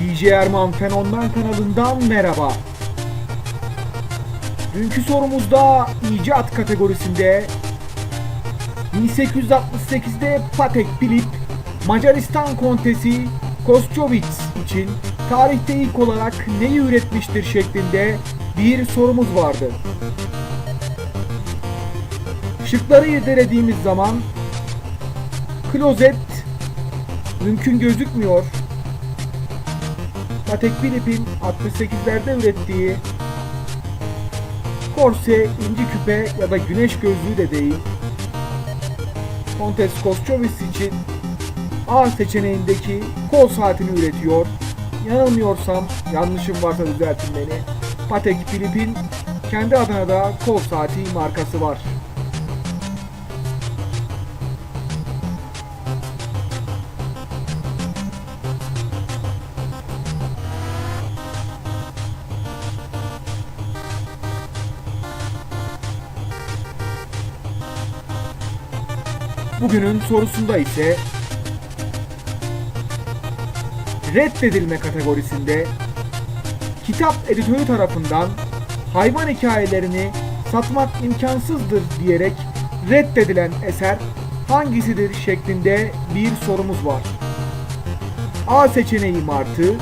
DJ Erman Fenomen kanalından merhaba. Dünkü sorumuzda icat kategorisinde 1868'de Patek Philippe Macaristan Kontesi Kosçovic için tarihte ilk olarak neyi üretmiştir şeklinde bir sorumuz vardı. Şıkları irdelediğimiz zaman klozet mümkün gözükmüyor. Patek Philippe'in 68'lerde ürettiği korse, inci küpe ya da güneş gözlüğü de değil. Kontes Kosçovic için A seçeneğindeki kol saatini üretiyor. Yanılmıyorsam, yanlışım varsa düzeltin beni. Patek Philippe'in kendi adına da kol saati markası var. Bugünün sorusunda ise reddedilme kategorisinde kitap editörü tarafından hayvan hikayelerini satmak imkansızdır diyerek reddedilen eser hangisidir şeklinde bir sorumuz var. A seçeneği Martı,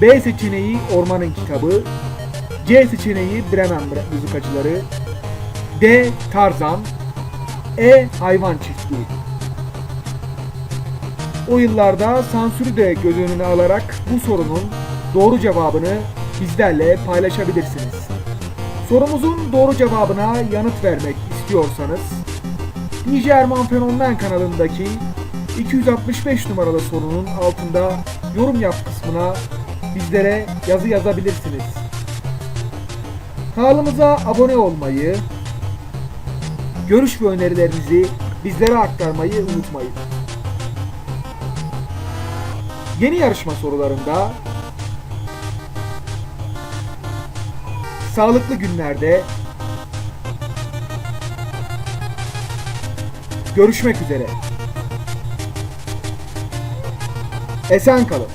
B seçeneği Ormanın Kitabı, C seçeneği Bremen Müzikacıları, D. Tarzan, e. Hayvan çiftliği. O yıllarda sansürü de göz önüne alarak bu sorunun doğru cevabını bizlerle paylaşabilirsiniz. Sorumuzun doğru cevabına yanıt vermek istiyorsanız DJ Erman Fenomen kanalındaki 265 numaralı sorunun altında yorum yap kısmına bizlere yazı yazabilirsiniz. Kanalımıza abone olmayı, görüş ve önerilerinizi bizlere aktarmayı unutmayın. Yeni yarışma sorularında sağlıklı günlerde görüşmek üzere. Esen kalın.